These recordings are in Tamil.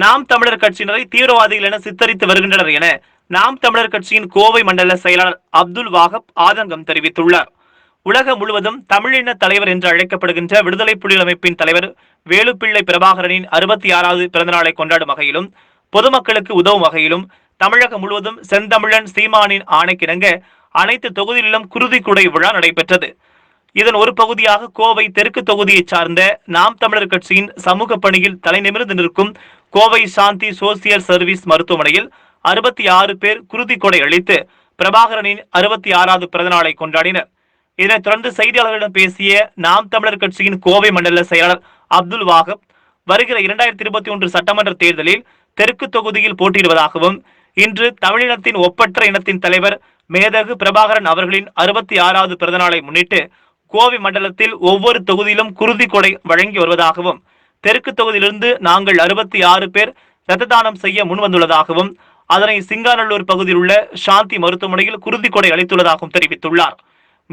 நாம் தமிழர் கட்சியினரை தீவிரவாதிகள் என சித்தரித்து வருகின்றனர் என நாம் தமிழர் கட்சியின் கோவை மண்டல செயலாளர் அப்துல் வாகப் ஆதங்கம் தெரிவித்துள்ளார். உலகம் முழுவதும் தமிழின தலைவர் என்று அழைக்கப்படுகின்ற விடுதலை புலிகள் அமைப்பின் தலைவர் வேலுப்பிள்ளை பிரபாகரனின் அறுபத்தி ஆறாவது பிறந்தநாளை கொண்டாடும் வகையிலும் பொதுமக்களுக்கு உதவும் வகையிலும் தமிழகம் முழுவதும் செந்தமிழன் சீமானின் ஆணைக்கிணங்க அனைத்து தொகுதிகளிலும் குருதி குடை விழா நடைபெற்றது. இதன் ஒரு பகுதியாக கோவை தெற்கு தொகுதியை சார்ந்த நாம் தமிழர் கட்சியின் சமூக பணியில் தலைநிமிர்ந்து நிற்கும் கோவை சாந்தி சோசியல் சர்வீஸ் மருத்துவமனையில் அறுபத்தி ஆறு பேர் குருதி கொடை அளித்து பிரபாகரனின் அறுபத்தி ஆறாவது பிறந்தநாளை கொண்டாடினர். இதனைத் தொடர்ந்து செய்தியாளர்களிடம் பேசிய நாம் தமிழர் கட்சியின் கோவை மண்டல செயலாளர் அப்துல் வாகப் வருகிற இரண்டாயிரத்தி இருபத்தி ஒன்று சட்டமன்ற தேர்தலில் தெற்கு தொகுதியில் போட்டியிடுவதாகவும் இன்று தமிழினத்தின் ஒப்பற்ற இனத்தின் தலைவர் மேதகு பிரபாகரன் அவர்களின் அறுபத்தி ஆறாவது பிறந்தநாளை முன்னிட்டு கோவை மண்டலத்தில் ஒவ்வொரு தொகுதியிலும் குருதி கொடை வழங்கி வருவதாகவும் தெற்கு தொகுதியிலிருந்து நாங்கள் அறுபத்தி ஆறு பேர் இரத்த தானம் செய்ய முன்வந்துள்ளதாகவும் அதனை சிங்காநல்லூர் பகுதியில் உள்ள சாந்தி மருத்துவமனையில் குருதி கொடை அளித்துள்ளதாகவும் தெரிவித்துள்ளார்.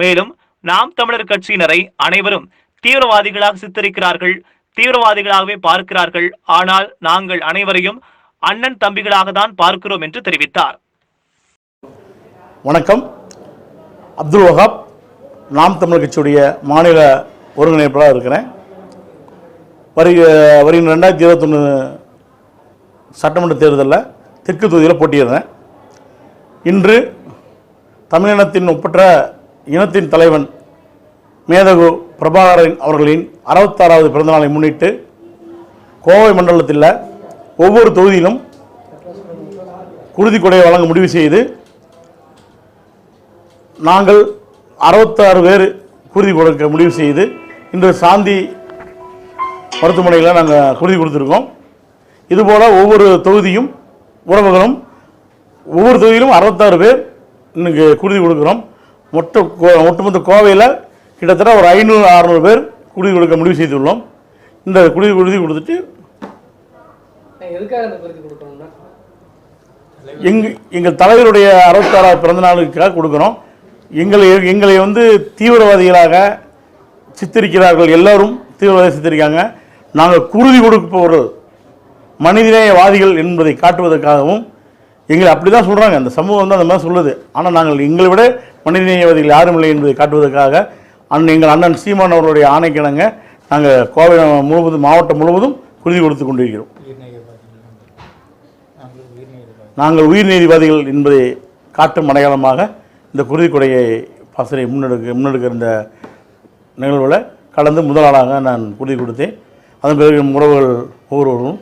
மேலும் நாம் தமிழர் கட்சியினரை அனைவரும் தீவிரவாதிகளாக சித்தரிக்கிறார்கள் தீவிரவாதிகளாகவே பார்க்கிறார்கள். ஆனால் நாங்கள் அனைவரையும் அண்ணன் தம்பிகளாக தான் பார்க்கிறோம் என்று தெரிவித்தார். வணக்கம். அப்துல் வஹாப் நாம் தமிழர் கட்சியுடைய மாநில ஒருங்கிணைப்பாளராக இருக்கிறேன். வருக வருகின்ற ரெண்டாயிரத்தி இருபத்தொன்று சட்டமன்ற தேர்தலில் தெற்கு தொகுதியில் போட்டியிடுறேன். இன்று தமிழினத்தின் ஒப்பற்ற இனத்தின் தலைவன் மேதகு பிரபாகரன் அவர்களின் அறுபத்தாறாவது பிறந்தநாளை முன்னிட்டு கோவை மண்டலத்தில் ஒவ்வொரு தொகுதியிலும் குருதி கொடையை வழங்க முடிவு செய்து நாங்கள் அறுபத்தாறு பேர் குருதி கொடுக்க முடிவு செய்து இன்று சாந்தி மருத்துவமனையில் நாங்கள் குருதி கொடுத்துருக்கோம். இதுபோல் ஒவ்வொரு தொகுதியும் உறவுகளும் ஒவ்வொரு தொகுதியிலும் அறுபத்தாறு பேர் இன்னைக்கு குருதி கொடுக்குறோம். மொத்த ஒட்டுமொத்த கோவையில் கிட்டத்தட்ட ஒரு ஐநூறு அறநூறு பேர் குருதி கொடுக்க முடிவு செய்துள்ளோம். இந்த குருதி குருதி கொடுத்துட்டு எங் எங்கள் தலைவருடைய அறுபத்தாறாவது பிறந்த நாளுக்காக கொடுக்குறோம். எங்களை எங்களை வந்து தீவிரவாதிகளாக சித்தரிக்கிறார்கள். எல்லாரும் தீவிரவாதி சித்தரிக்காங்க நாங்கள் குருதி கொடுப்பவர்கள் மனிதநேயவாதிகள் என்பதை காட்டுவதற்காகவும் எங்களை அப்படி தான் சொல்கிறாங்க அந்த சமூகம் வந்து அந்த மாதிரி சொல்லுது. ஆனால் நாங்கள் எங்களை விட மனிதநேயவாதிகள் யாரும் இல்லை என்பதை காட்டுவதற்காக அண்ணன் எங்கள் அண்ணன் சீமான் அவர்களுடைய ஆணைக்கிணங்க நாங்கள் கோவை முழுவதும் மாவட்டம் முழுவதும் குருதி கொடுத்து கொண்டிருக்கிறோம். நாங்கள் உயிர் நீதிவாதிகள் என்பதை காட்டும் அடையாளமாக இந்த குருதி கொடையை பாசறை முன்னெடுக்க முன்னெடுக்கிற இந்த நிகழ்வில் கலந்து முதலாளாக நான் குருதி கொடுத்தேன். அதன் பிறகு உறவுகள் ஒவ்வொருவரும்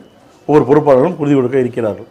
ஒவ்வொரு பொறுப்பாளர்களும் உறுதி கொடுக்க இருக்கிறார்கள்.